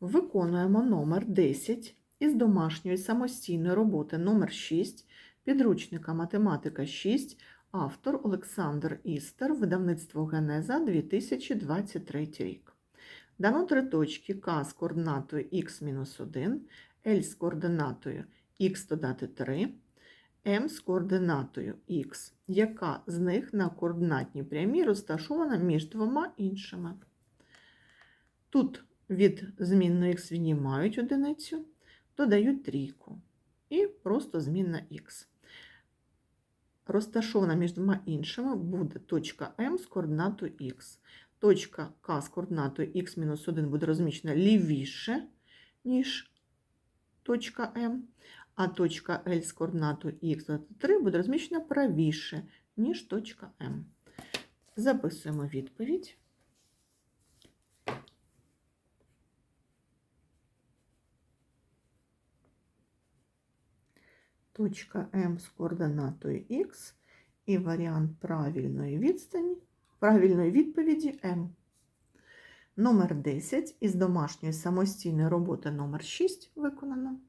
Виконуємо номер 10 із домашньої самостійної роботи номер 6 підручника математика 6, автор Олександр Істер, видавництво Генеза 2023 рік. Дано три точки К з координатою х-1, L з координатою х додати 3, М з координатою х, яка з них на координатній прямій розташована між двома іншими. Тут від змінної х віднімають одиницю, додають трійку і просто змінна х. Розташована між двома іншими буде точка М з координатою х. Точка К з координатою х-1 буде розміщена лівіше, ніж точка М, а точка L з координатою х3 буде розміщена правіше, ніж точка М. Записуємо відповідь. Точка М з координатою х і варіант правильної відстані, правильної відповіді М. Номер 10 із домашньої самостійної роботи номер 6 виконано.